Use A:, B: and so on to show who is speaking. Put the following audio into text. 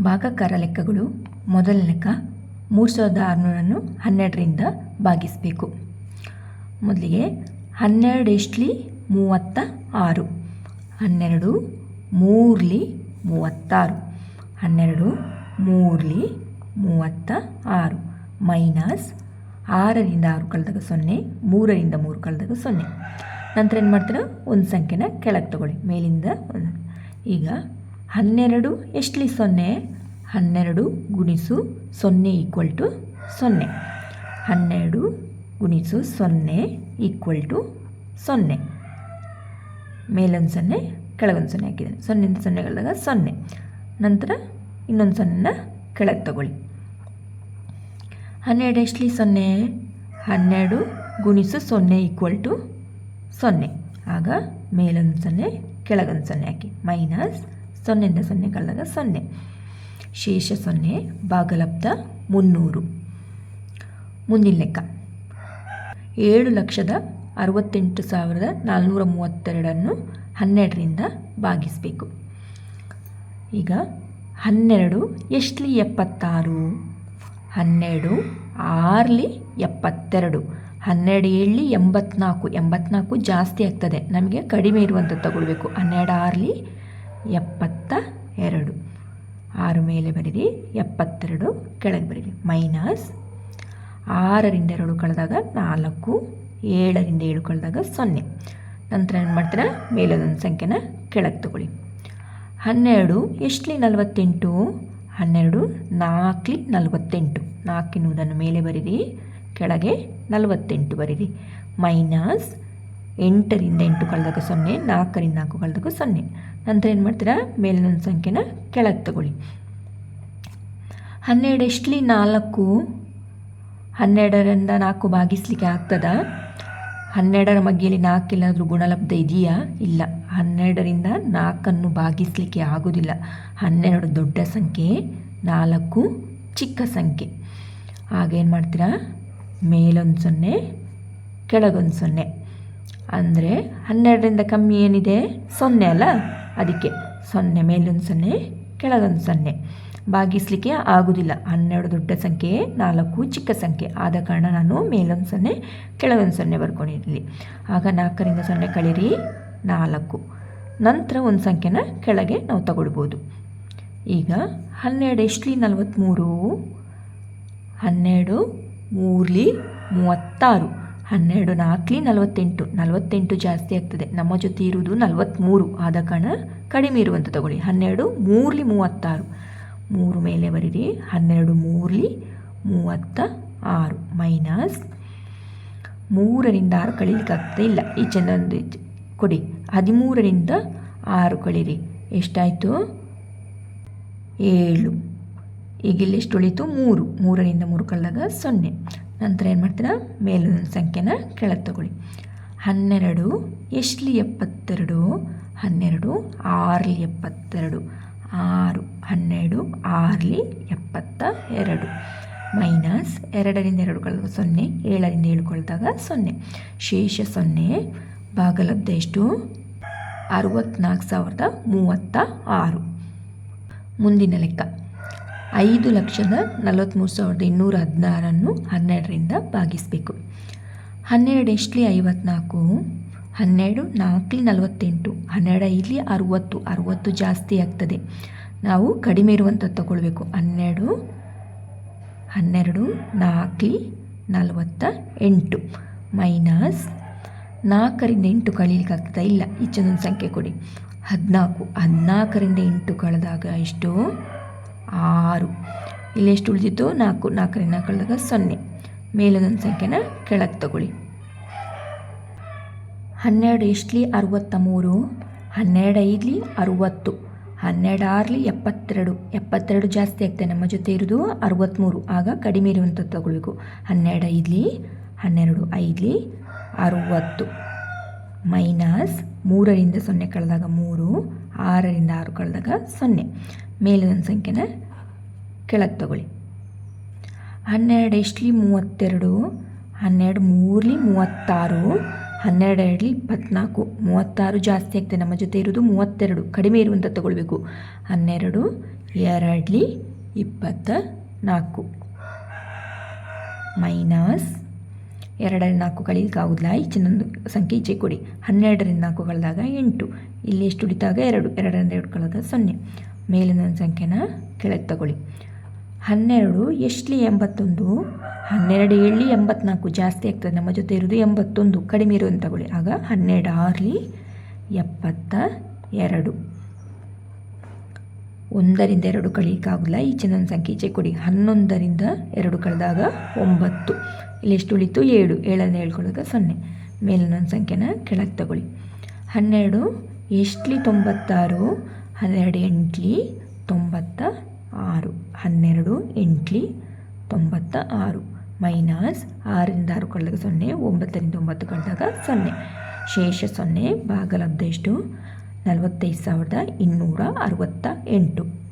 A: ಭಾಗಕಾರ ಲೆಕ್ಕಗಳು ಮೊದಲ ಲೆಕ್ಕ ಮೂರು ಸಾವಿರದ ಆರುನೂರನ್ನು ಹನ್ನೆರಡರಿಂದ ಭಾಗಿಸಬೇಕು. ಮೊದಲಿಗೆ ಹನ್ನೆರಡು ಎಷ್ಟಲಿ ಮೂವತ್ತ ಆರು, ಹನ್ನೆರಡು ಮೂರಲಿ ಮೂವತ್ತಾರು, ಹನ್ನೆರಡು ಮೂರಲಿ ಮೂವತ್ತ ಆರು, ಮೈನಸ್ ಆರರಿಂದ ಆರು ಕಳೆದಾಗ ಸೊನ್ನೆ, ಮೂರರಿಂದ ಮೂರು ಕಳೆದಾಗ ಸೊನ್ನೆ. ನಂತರ ಏನು ಮಾಡ್ತೀರಾ? ಒಂದು ಸಂಖ್ಯೆನ ಕೆಳಗೆ ತಗೊಳ್ಳಿ. ಮೇಲಿಂದ ಈಗ ಹನ್ನೆರಡು ಎಷ್ಟಲಿ ಸೊನ್ನೆ? ಹನ್ನೆರಡು ಗುಣಿಸು ಸೊನ್ನೆ ಈಕ್ವಲ್ ಟು ಸೊನ್ನೆ. ಹನ್ನೆರಡು ಗುಣಿಸು ಸೊನ್ನೆ ಈಕ್ವಲ್ ಟು ಸೊನ್ನೆ. ಮೇಲೊಂದು ಸೊನ್ನೆ ಕೆಳಗೊಂದು ಸೊನ್ನೆ ಹಾಕಿದ್ದೇನೆ ಸೊನ್ನೆಯಿಂದ ಸೊನ್ನೆಗಳಾಗ ಸೊನ್ನೆ. ನಂತರ ಇನ್ನೊಂದು ಸೊನ್ನೆನ ಕೆಳಗೆ ತಗೊಳ್ಳಿ. ಹನ್ನೆರಡು ಎಷ್ಟಲಿ ಸೊನ್ನೆ? ಹನ್ನೆರಡು ಗುಣಿಸು ಸೊನ್ನೆ ಈಕ್ವಲ್ ಟು ಸೊನ್ನೆ. ಆಗ ಮೇಲೊಂದು ಸೊನ್ನೆ ಕೆಳಗೊಂದು ಸೊನ್ನೆ ಹಾಕಿ. ಮೈನಸ್ ಸೊನ್ನೆಯಿಂದ ಸೊನ್ನೆ ಕಳೆದಾಗ ಸೊನ್ನೆ. ಶೇಷ ಸೊನ್ನೆ ಭಾಗಲಬ್ಧ ಮುನ್ನೂರು. ಮುಂದಿನ ಲೆಕ್ಕ. ಏಳು ಲಕ್ಷದ ಅರವತ್ತೆಂಟು ಸಾವಿರದ ನಾಲ್ನೂರ ಮೂವತ್ತೆರಡನ್ನು ಹನ್ನೆರಡರಿಂದ ಭಾಗಿಸಬೇಕು. ಈಗ ಹನ್ನೆರಡು ಎಷ್ಟಲಿ ಎಪ್ಪತ್ತಾರು? ಹನ್ನೆರಡು ಆರ್ಲಿ ಎಪ್ಪತ್ತೆರಡು. ಹನ್ನೆರಡು ಏಳಲಿ ಎಂಬತ್ನಾಲ್ಕು. ಎಂಬತ್ನಾಲ್ಕು ಜಾಸ್ತಿ ಆಗ್ತದೆ. ನಮಗೆ ಕಡಿಮೆ ಇರುವಂಥದ್ದು ತಗೊಳ್ಬೇಕು. ಹನ್ನೆರಡು ಆರ್ಲಿ ಎಪ್ಪತ್ತ ಎರಡು ಆರು ಮೇಲೆ ಬರೀರಿ, ಎಪ್ಪತ್ತೆರಡು ಕೆಳಗೆ ಬರೀರಿ. ಮೈನಸ್ ಆರರಿಂದ ಎರಡು ಕಳೆದಾಗ ನಾಲ್ಕು, ಏಳರಿಂದ ಏಳು ಕಳೆದಾಗ ಸೊನ್ನೆ. ನಂತರ ಏನು ಮಾಡ್ತೀರಾ? ಮೇಲೊಂದು ಸಂಖ್ಯೆನ ಕೆಳಗೆ ತಗೊಳ್ಳಿ. ಹನ್ನೆರಡು ಎಷ್ಟಲಿ ನಲವತ್ತೆಂಟು? ಹನ್ನೆರಡು ನಾಲ್ಕಲಿ ನಲವತ್ತೆಂಟು. ನಾಲ್ಕಿನುವುದನ್ನು ಮೇಲೆ ಬರೀರಿ, ಕೆಳಗೆ ನಲವತ್ತೆಂಟು ಬರೀರಿ. ಮೈನಸ್ ಎಂಟರಿಂದ ಎಂಟು ಕಳೆದಾಗ ಸೊನ್ನೆ, ನಾಲ್ಕರಿಂದ ನಾಲ್ಕು ಕಳೆದಾಗ ಸೊನ್ನೆ. ನಂತರ ಏನು ಮಾಡ್ತೀರಾ? ಮೇಲಿನ ಸಂಖ್ಯೆನ ಕೆಳಗೆ ತಗೊಳ್ಳಿ. ಹನ್ನೆರಡು ಎಷ್ಟಲಿ ನಾಲ್ಕು? ಹನ್ನೆರಡರಿಂದ ನಾಲ್ಕು ಭಾಗಿಸ್ಲಿಕ್ಕೆ ಆಗ್ತದ? ಹನ್ನೆರಡರ ಮಗ್ಗಿಯಲ್ಲಿ ನಾಲ್ಕೆಲ್ಲಾದರೂ ಗುಣಲಬ್ಧ ಇದೆಯಾ? ಇಲ್ಲ. ಹನ್ನೆರಡರಿಂದ ನಾಲ್ಕನ್ನು ಭಾಗಿಸಲಿಕ್ಕೆ ಆಗೋದಿಲ್ಲ. ಹನ್ನೆರಡು ದೊಡ್ಡ ಸಂಖ್ಯೆ, ನಾಲ್ಕು ಚಿಕ್ಕ ಸಂಖ್ಯೆ. ಆಗೇನು ಮಾಡ್ತೀರಾ? ಮೇಲೊಂದು ಸೊನ್ನೆ, ಕೆಳಗೊಂದು ಸೊನ್ನೆ. ಅಂದರೆ ಹನ್ನೆರಡರಿಂದ ಕಮ್ಮಿ ಏನಿದೆ? ಸೊನ್ನೆ ಅಲ್ಲ? ಅದಕ್ಕೆ ಸೊನ್ನೆ, ಮೇಲೊಂದು ಸೊನ್ನೆ, ಕೆಳಗೊಂದು ಸೊನ್ನೆ. ಭಾಗಿಸಲಿಕ್ಕೆ ಆಗೋದಿಲ್ಲ. ಹನ್ನೆರಡು ದೊಡ್ಡ ಸಂಖ್ಯೆ, ನಾಲ್ಕು ಚಿಕ್ಕ ಸಂಖ್ಯೆ. ಆದ ಕಾರಣ ನಾನು ಮೇಲೊಂದು ಸೊನ್ನೆ, ಕೆಳಗೊಂದು ಸೊನ್ನೆ ಬರ್ಕೊಂಡಿರಲಿ ಆಗ ನಾಲ್ಕರಿಂದ ಸೊನ್ನೆ ಕಳೀರಿ. ನಾಲ್ಕು. ನಂತರ ಒಂದು ಸಂಖ್ಯೆನ ಕೆಳಗೆ ನಾವು ತಗೊಳ್ಬೋದು. ಈಗ ಹನ್ನೆರಡು ಎಷ್ಟಲಿ ನಲವತ್ತ್ಮೂರು ಹನ್ನೆರಡು ಮೂರಲಿ ಮೂವತ್ತಾರು. ಹನ್ನೆರಡು ನಾಲ್ಕಲಿ ನಲವತ್ತೆಂಟು. ನಲವತ್ತೆಂಟು ಜಾಸ್ತಿ ಆಗ್ತದೆ. ನಮ್ಮ ಜೊತೆ ಇರುವುದು ನಲವತ್ತ್ಮೂರು ಆದ ಕಾರಣ ಕಡಿಮೆ ಇರುವಂಥ ತಗೊಳ್ಳಿ. ಹನ್ನೆರಡು ಮೂರಲಿ ಮೂವತ್ತಾರು. ಮೂರು ಮೇಲೆ ಬರೀರಿ. ಹನ್ನೆರಡು ಮೂರಲಿ ಮೂವತ್ತ ಆರು ಮೈನಸ್ ಮೂರರಿಂದ ಆರು ಕಳೀಲಿಕ್ಕಾಗ್ತದೆ ಇಲ್ಲ, ಈ ಚೆನ್ನೊಂದು ಕೊಡಿ. ಹದಿಮೂರರಿಂದ ಆರು ಕಳೀರಿ. ಎಷ್ಟಾಯಿತು? ಏಳು. ಈಗ ಇಲ್ಲಿ ಎಷ್ಟು ಉಳಿತು ಮೂರು. ಮೂರರಿಂದ ಮೂರು ಕಳೆದಾಗ ಸೊನ್ನೆ. ನಂತರ ಏನು ಮಾಡ್ತೀರಾ? ಮೇಲಿನ ಸಂಖ್ಯೆನ ಕೆಳಗೆ ತಗೊಳ್ಳಿ. ಹನ್ನೆರಡು, ಎಷ್ಟಲಿ ಎಪ್ಪತ್ತೆರಡು? ಹನ್ನೆರಡು, ಆರ್ಲಿ ಎಪ್ಪತ್ತೆರಡು. ಆರು, ಹನ್ನೆರಡು, ಆರ್ಲಿ ಎಪ್ಪತ್ತ ಎರಡು. ಮೈನಸ್ ಎರಡರಿಂದ ಎರಡು ಕಳೆದಾಗ ಸೊನ್ನೆ, ಏಳರಿಂದ ಏಳು ಕಳೆದಾಗ ಸೊನ್ನೆ. ಶೇಷ ಸೊನ್ನೆ ಭಾಗಲಬ್ಧ ಎಷ್ಟು? ಅರವತ್ನಾಲ್ಕು ಸಾವಿರದ ಮೂವತ್ತ ಆರು. ಮುಂದಿನ ಲೆಕ್ಕ. ಐದು ಲಕ್ಷದ ನಲವತ್ತ್ಮೂರು ಸಾವಿರದ ಇನ್ನೂರ ಹದಿನಾರನ್ನು ಹನ್ನೆರಡರಿಂದ ಭಾಗಿಸಬೇಕು. ಹನ್ನೆರಡು ಎಷ್ಟಲಿ ಐವತ್ನಾಲ್ಕು? ಹನ್ನೆರಡು ನಾಲ್ಕಲಿ ನಲವತ್ತೆಂಟು. ಹನ್ನೆರಡು ಐದಲಿ ಅರುವತ್ತು. ಅರುವತ್ತು ಜಾಸ್ತಿ ಆಗ್ತದೆ. ನಾವು ಕಡಿಮೆ ಇರುವಂಥದ್ದು ತಗೊಳ್ಬೇಕು. ಹನ್ನೆರಡು ಹನ್ನೆರಡು ನಾಲ್ಕಲಿ ನಲವತ್ತ ಎಂಟು. ಮೈನಸ್ ನಾಲ್ಕರಿಂದ ಎಂಟು ಕಳೀಲಿಕ್ಕಾಗ್ತಾ ಇಲ್ಲ. ಈಚೆದೊಂದು ಸಂಖ್ಯೆ ಕೊಡಿ. ಹದಿನಾಲ್ಕು. ಹದಿನಾಲ್ಕರಿಂದ ಎಂಟು ಕಳೆದಾಗ ಎಷ್ಟು? ಆರು. ಇಲ್ಲಿ ಎಷ್ಟು ಉಳಿದಿತ್ತು ನಾಲ್ಕು. ನಾಲ್ಕರಿಂದ ಕಳೆದಾಗ ಸೊನ್ನೆ. ಮೇಲೊಂದೊಂದು ಸಂಖ್ಯೆನ ಕೆಳಗೆ ತಗೊಳ್ಳಿ. ಹನ್ನೆರಡು ಎಷ್ಟಲಿ? ಅರುವತ್ತ ಮೂರು ಹನ್ನೆರಡು ಐದಲಿ? ಅರುವತ್ತು. ಹನ್ನೆರಡು ಆರ್ಲಿ? ಎಪ್ಪತ್ತೆರಡು. ಎಪ್ಪತ್ತೆರಡು ಜಾಸ್ತಿ ಆಗ್ತದೆ ನಮ್ಮ ಜೊತೆ ಇರೋದು ಅರುವತ್ತ್ಮೂರು ಆಗ ಕಡಿಮೆ ಇರುವಂಥದ್ದು ತಗೊಳ್ಬೇಕು. ಹನ್ನೆರಡು ಐದಲಿ? ಹನ್ನೆರಡು ಐದಲಿ? ಅರುವತ್ತು. ಮೈನಸ್ ಮೂರರಿಂದ ಸೊನ್ನೆ ಕಳೆದಾಗ ಮೂರು. ಆರರಿಂದ ಆರು ಕಳೆದಾಗ ಸೊನ್ನೆ. ಮೇಲಿನ ಸಂಖ್ಯೆನ ಕೆಳಗೆ ತಗೊಳ್ಳಿ. ಹನ್ನೆರಡು ಎಷ್ಟಲಿ ಮೂವತ್ತೆರಡು? ಹನ್ನೆರಡು ಮೂರಲಿ ಮೂವತ್ತಾರು? ಹನ್ನೆರಡು ಎರಡಲಿ ಇಪ್ಪತ್ನಾಲ್ಕು? ಮೂವತ್ತಾರು ಜಾಸ್ತಿ ಆಗ್ತದೆ, ನಮ್ಮ ಜೊತೆ ಇರೋದು ಮೂವತ್ತೆರಡು. ಕಡಿಮೆ ಇರುವಂಥ ತಗೊಳ್ಬೇಕು. ಹನ್ನೆರಡು ಎರಡಲಿ ಇಪ್ಪತ್ತ ನಾಲ್ಕು ಮೈನಸ್ ಎರಡರ ನಾಲ್ಕು ಕಳೀಲಿಕ್ಕಾಗೋದಿಲ್ಲ ಈಚಿನೊಂದು ಸಂಖ್ಯೆ ಈಚೆ ಕೊಡಿ. ಹನ್ನೆರಡರಿಂದ ನಾಲ್ಕು ಕಳೆದಾಗ ಎಂಟು. ಇಲ್ಲಿ ಎಷ್ಟು ಉಳಿತಾಗ? ಎರಡು. ಎರಡರಿಂದ ಎರಡು ಕಳೆದಾಗ ಸೊನ್ನೆ. ಮೇಲಿನ ಸಂಖ್ಯೆನ ಕೆಳಗೆ ತಗೊಳ್ಳಿ. ಹನ್ನೆರಡು ಎಷ್ಟಲಿ ಎಂಬತ್ತೊಂದು? ಹನ್ನೆರಡು ಏಳಲಿ ಎಂಬತ್ನಾಲ್ಕು. ಜಾಸ್ತಿ ಆಗ್ತದೆ. ನಮ್ಮ ಜೊತೆ ಇರೋದು ಎಂಬತ್ತೊಂದು. ಕಡಿಮೆ ಇರೋದು ತಗೊಳ್ಳಿ. ಆಗ ಹನ್ನೆರಡು ಆರ್ಲಿ ಎಪ್ಪತ್ತ ಎರಡು. ಒಂದರಿಂದ ಎರಡು ಕಳೀಲಿಕ್ಕಾಗಲ್ಲ ಈಚಿನ ಸಂಖ್ಯೆ ಈಚೆ ಕೊಡಿ. ಹನ್ನೊಂದರಿಂದ ಎರಡು ಕಳೆದಾಗ ಒಂಬತ್ತು. ಇಲ್ಲಿ ಎಷ್ಟು ಉಳಿತು? ಏಳು. ಏಳನ್ನು ಹೇಳ್ಕೊಳ್ಳೋದು ಸೊನ್ನೆ. ಮೇಲಿನ ಸಂಖ್ಯೆನ ಕೆಳಗೆ ತಗೊಳ್ಳಿ. ಹನ್ನೆರಡು ಎಷ್ಟಲಿ ತೊಂಬತ್ತಾರು? ಹನ್ನೆರಡು ಎಂಟ್ಲಿ ತೊಂಬತ್ತ ಆರು. ಹನ್ನೆರಡು ಎಂಟ್ಲಿ ತೊಂಬತ್ತ ಆರು. ಮೈನಸ್ ಆರರಿಂದ ಆರು ಕಳೆದಾಗ ಸೊನ್ನೆ, ಒಂಬತ್ತರಿಂದ ಒಂಬತ್ತು ಕಳೆದಾಗ ಸೊನ್ನೆ. ಶೇಷ ಸೊನ್ನೆ, ಭಾಗಲಬ್ಧ ಎಷ್ಟು? ನಲವತ್ತೈದು ಸಾವಿರದ ಇನ್ನೂರ ಅರವತ್ತ ಎಂಟು.